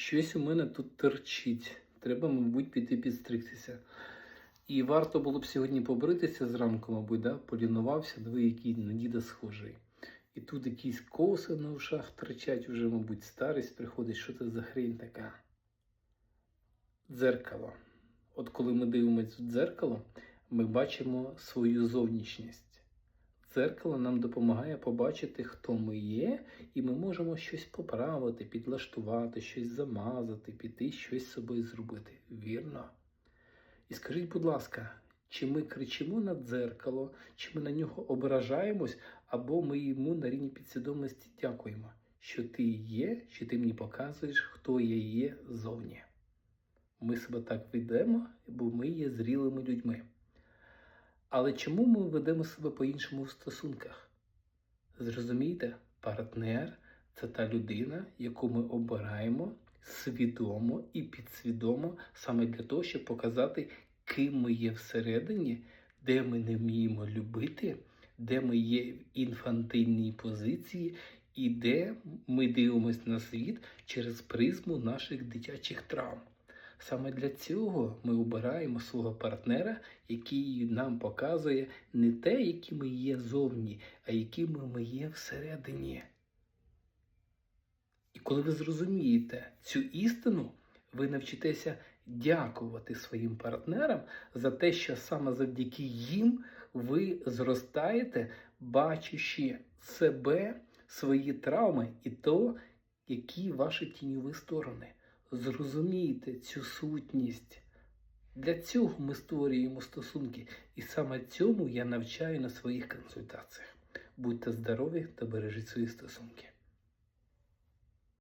щось у мене тут торчить. Треба, мабуть, піти підстригтися. І варто було б сьогодні побритися зранку, мабуть, да? полінувався, диви, який на діда схожий. І тут якісь коси на ушах торчать, вже, мабуть, старість приходить. Що це за хрень така? Дзеркало. От коли ми дивимося в дзеркало, ми бачимо свою зовнішність. Дзеркало нам допомагає побачити, хто ми є, і ми можемо щось поправити, підлаштувати, щось замазати, піти, щось з собою зробити. Вірно? І скажіть, будь ласка, чи ми кричимо на дзеркало, чи ми на нього ображаємось, або ми йому на рівні підсвідомості дякуємо, що ти є, що ти мені показуєш, хто я є зовні. Ми себе так ведемо, бо ми є зрілими людьми. Але чому ми ведемо себе по-іншому в стосунках? Зрозумійте, партнер це та людина, яку ми обираємо свідомо і підсвідомо саме для того, щоб показати, ким ми є всередині, де ми не вміємо любити, де ми є в інфантильній позиції, і де ми дивимося на світ через призму наших дитячих травм. Саме для цього ми обираємо свого партнера, який нам показує не те, які ми є зовні, а якими ми є всередині. І коли ви зрозумієте цю істину, ви навчитеся дякувати своїм партнерам за те, що саме завдяки їм ви зростаєте, бачачи себе, свої травми і то, які ваші тіньові сторони. Зрозумійте цю сутність. Для цього ми створюємо стосунки, і саме цьому я навчаю на своїх консультаціях. Будьте здорові та бережіть свої стосунки.